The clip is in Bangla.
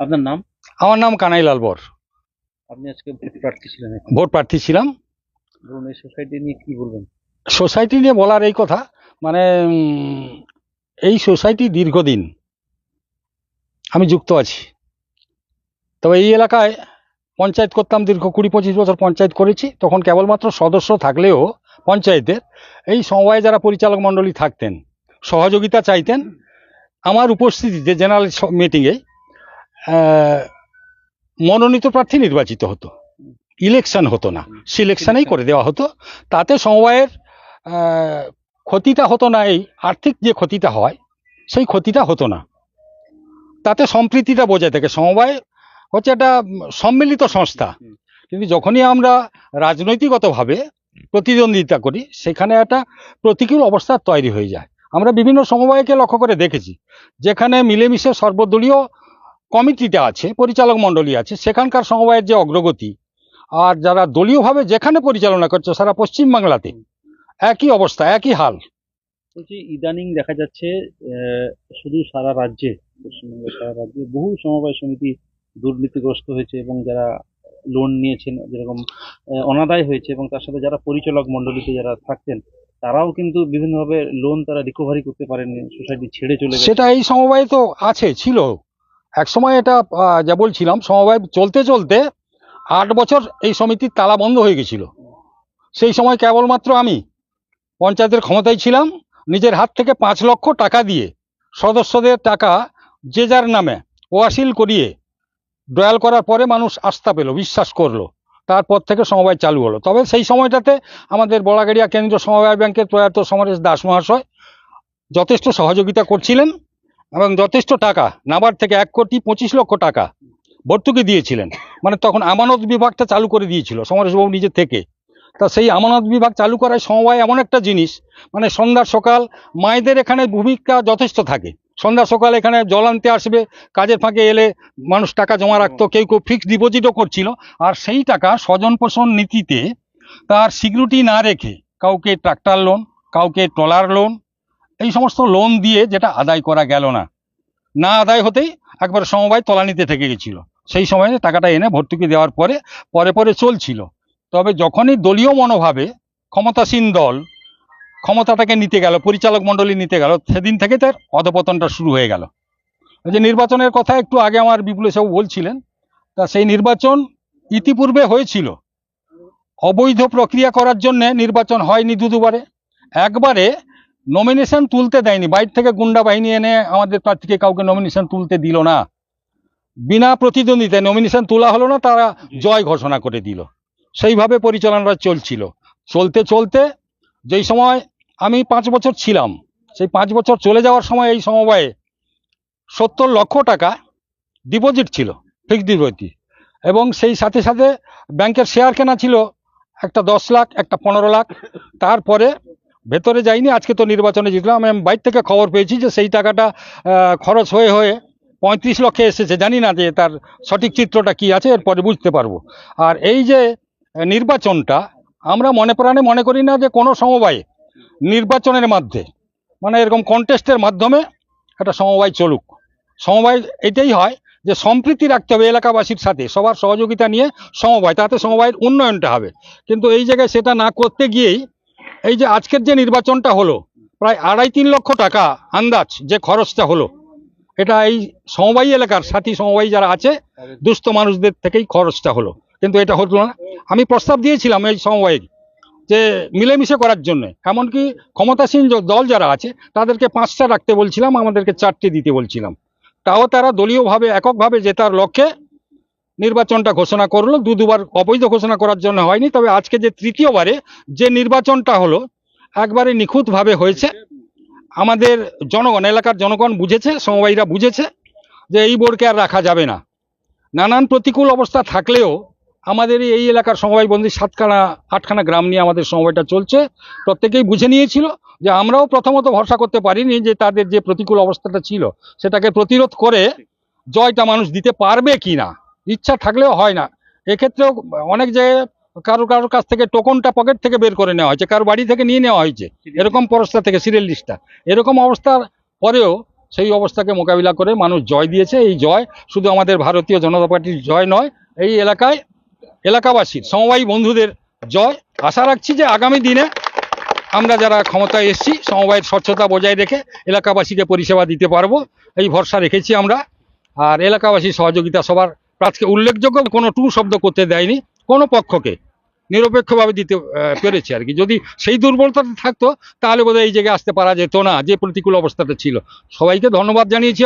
আপনার নাম? আমার নাম কানাইলাল বর। আপনি আজকে ভোট প্রার্থী ছিলেন ভোট প্রার্থী ছিলাম। বলুন এই সোসাইটি নিয়ে কি বলবেন? সোসাইটি নিয়ে বলার এই কথা মানে এই সোসাইটি দীর্ঘদিন আমি যুক্ত আছি। তবে এই এলাকায় পঞ্চায়েত করতাম দীর্ঘ কুড়ি পঁচিশ বছর পঞ্চায়েত করেছি। তখন কেবলমাত্র সদস্য থাকলেও পঞ্চায়েতের এই সমবায়ে যারা পরিচালক মণ্ডলী থাকতেন সহযোগিতা চাইতেন আমার উপস্থিতিতে জেনারেল মিটিংয়ে মনোনীত প্রার্থী নির্বাচিত হতো। ইলেকশন হতো না। সিলেকশনেই করে দেওয়া হতো। তাতে সমবায়ের ক্ষতিটা হতো না এই আর্থিক যে ক্ষতিটা হয় সেই ক্ষতিটা হতো না। তাতে সম্প্রীতিটা বজায় থাকে। সমবায় হচ্ছে একটা সম্মিলিত সংস্থা। কিন্তু যখনই আমরা রাজনৈতিকগতভাবে প্রতিদ্বন্দ্বিতা করি সেখানে একটা প্রতিকূল অবস্থা তৈরি হয়ে যায়। আমরা বিভিন্ন সমবায়কে লক্ষ্য করে দেখেছি যেখানে মিলেমিশে সর্বদলীয় কমিটিতে আছে পরিচালক মণ্ডলী আছে সেখানকার সমবায়ের যে অগ্রগতি আর যারা দলীয়ভাবে যেখানে পরিচালনা করছে সারা পশ্চিমবাংলাতে একই অবস্থা একই হাল। বলছি ইদানিং দেখা যাচ্ছে শুধু সারা রাজ্যে পশ্চিমবঙ্গের সারা রাজ্যে বহু সমবায় সমিতি দুর্নীতিগ্রস্ত হয়েছে এবং যারা লোন নিয়েছেন যেরকম অনাদায় হয়েছে এবং তার সাথে যারা পরিচালক মণ্ডলীতে যারা থাকতেন তারাও কিন্তু বিভিন্নভাবে লোন তারা রিকভারি করতে পারেননি সোসাইটি ছেড়ে চলে সেটা এই সমবায় তো আছে ছিল। এক সময় এটা যা বলছিলাম, সমবায় চলতে চলতে আট বছর এই সমিতির তালা বন্ধ হয়ে গেছিল। সেই সময় কেবলমাত্র আমি পঞ্চায়েতের ক্ষমতায় ছিলাম, নিজের হাত থেকে পাঁচ লক্ষ টাকা দিয়ে সদস্যদের টাকা যে যার নামে ওয়াসিল করিয়ে ডয়াল করার পরে মানুষ আস্থা পেল, বিশ্বাস করল। তারপর থেকে সমবায় চালু হলো। তবে সেই সময়টাতে আমাদের বড়াগাড়িয়া কেন্দ্রীয় সমবায় ব্যাংকের প্রয়াত সমরেশ দাস মহাশয় যথেষ্ট সহযোগিতা করছিলেন। এবং যথেষ্ট টাকা। নাবার থেকে এক কোটি পঁচিশ লক্ষ টাকা ভর্তুকি দিয়েছিলেন। মানে তখন আমানত বিভাগটা চালু করে দিয়েছিল, সমরেশবাবু নিজে থেকে। তা সেই আমানত বিভাগ চালু করায় সমবায় এমন একটা জিনিস মানে সন্ধ্যা সকাল মায়েদের এখানে ভূমিকা যথেষ্ট থাকে। সন্ধ্যা সকাল এখানে জল আনতে আসবে, কাজের ফাঁকে এলে মানুষ টাকা জমা রাখতো, কেউ কেউ ফিক্সড ডিপোজিটও করছিল। আর সেই টাকা স্বজন পোষণ নীতিতে তার সিকিউরিটি না রেখে কাউকে ট্রাক্টর লোন কাউকে ট্রলার লোন এই সমস্ত লোন দিয়ে যেটা আদায় করা গেল না না আদায় হতেই একবার সমবায় তলানিতে থেকে গেছিল। সেই সময়ে টাকাটা এনে ভর্তুকি দেওয়ার পরে পরে পরে চলছিল। তবে যখনই দলীয় মনোভাবে ক্ষমতাসীন দল ক্ষমতাটাকে নিতে গেল, পরিচালক মণ্ডলী নিতে গেল, সেদিন থেকে তার অধপতনটা শুরু হয়ে গেল। যে নির্বাচনের কথা একটু আগে আমার বিপুল সাহেব বলছিলেন, তা সেই নির্বাচন ইতিপূর্বে হয়েছিল। অবৈধ প্রক্রিয়া করার জন্য নির্বাচন হয়নি দু দুবারে একবারে নমিনেশন তুলতে দেয়নি। বাইর থেকে গুন্ডা বাহিনী এনে আমাদের প্রার্থীকে কাউকে নমিনেশন তুলতে দিল না। বিনা প্রতিদ্বন্দ্বিতায় নমিনেশন তোলা হলো না, তারা জয় ঘোষণা করে দিল। সেইভাবে পরিচালনাটা চলছিল। চলতে চলতে যেই সময় আমি পাঁচ বছর ছিলাম, সেই পাঁচ বছর চলে যাওয়ার সময় এই সমবায়ে সত্তর লক্ষ টাকা ডিপোজিট ছিল ফিক্সড ডিপোজিট এবং সেই সাথে সাথে ব্যাংকের শেয়ার কেনা ছিল একটা দশ লাখ, একটা পনেরো লাখ। তারপরে ভেতরে যাইনি, আজকে তো নির্বাচনে জিতলাম। আমি বাইর থেকে খবর পেয়েছি যে সেই টাকাটা খরচ হয়ে হয়ে পঁয়ত্রিশ লক্ষে এসেছে। জানি না যে তার সঠিক চিত্রটা কি আছে, এরপরে বুঝতে পারব। আর এই যে নির্বাচনটা, আমরা মনে প্রাণে মনে করি না যে কোনো সমবায়ে নির্বাচনের মধ্যে মানে এরকম কন্টেস্টের মাধ্যমে একটা সমবায় চলুক। সমবায় এটাই হয় যে সম্প্রীতি রাখতে হবে এলাকাবাসীর সাথে, সবার সহযোগিতা নিয়ে সমবায়, তাতে সমবায়ের উন্নয়নটা হবে। কিন্তু এই জায়গায় সেটা না করতে গিয়েই এই যে আজকের যে নির্বাচনটা হলো, প্রায় আড়াই তিন লক্ষ টাকা আন্দাজ যে খরচটা হলো, এটা এই সমবায়ী এলাকার সাথী সমবায়ী যারা আছে, দুস্থ মানুষদের থেকেই খরচটা হলো। কিন্তু এটা হতো না। আমি প্রস্তাব দিয়েছিলাম এই সমবায়ের যে মিলেমিশে করার জন্য। এমনকি ক্ষমতাসীন দল যারা আছে, তাদেরকে পাঁচটা রাখতে বলছিলাম, আমাদেরকে চারটে দিতে বলছিলাম। তাও তারা দলীয়ভাবে, এককভাবে জেতার লক্ষ্যে নির্বাচনটা ঘোষণা করল, দু দুবার অবৈধ ঘোষণা করার জন্য হয়নি, তবে আজকে যে তৃতীয়বারে যে নির্বাচনটা হলো, একবারে নিখুঁতভাবে হয়েছে। আমাদের জনগণ, এলাকার জনগণ বুঝেছে, সমবায়ীরা বুঝেছে যে এই বোর্ডকে আর রাখা যাবে না। নানান প্রতিকূল অবস্থা থাকলেও আমাদের এই এলাকার সমবায় বন্দী সাতখানা, আটখানা গ্রাম নিয়ে আমাদের সময়টা চলছে। প্রত্যেকেই বুঝে নিয়েছিল যে আমরাও প্রথমত ভরসা করতে পারিনি যে তাদের যে প্রতিকূল অবস্থাটা ছিল, সেটাকে প্রতিরোধ করে জয়টা মানুষ দিতে পারবে কি না। ইচ্ছা থাকলেও হয় না। এক্ষেত্রেও অনেক জায়গায় কারও কারোর কাছ থেকে টোকনটা পকেট থেকে বের করে নেওয়া হয়েছে কারও বাড়ি থেকে নিয়ে নেওয়া হয়েছে এরকম পরস্তা থেকে সিরিয়াল লিস্টটা এরকম অবস্থার পরেও সেই অবস্থাকে মোকাবিলা করে মানুষ জয় দিয়েছে। এই জয় শুধু আমাদের ভারতীয় জনতা পার্টির জয় নয় এই এলাকায় এলাকাবাসীর সমবায়ী বন্ধুদের জয়। আশা রাখছি যে আগামী দিনে আমরা যারা ক্ষমতায় এসেছি সমবায়ের স্বচ্ছতা বজায় রেখে এলাকাবাসীকে পরিষেবা দিতে পারব। এই ভরসা রেখেছি আমরা। আর এলাকাবাসীর সহযোগিতা সবার প্রার্থীকে উল্লেখযোগ্য কোনো টু শব্দ করতে দেয়নি, কোনো পক্ষকে। নিরপেক্ষভাবে দিতে পেরেছে আর কি। যদি সেই দুর্বলতাটা থাকতো, তাহলে বোধহয় এই জায়গায় আসতে পারা যেত না, যে প্রতিকূল অবস্থাটা ছিল। সবাইকে ধন্যবাদ জানিয়েছি।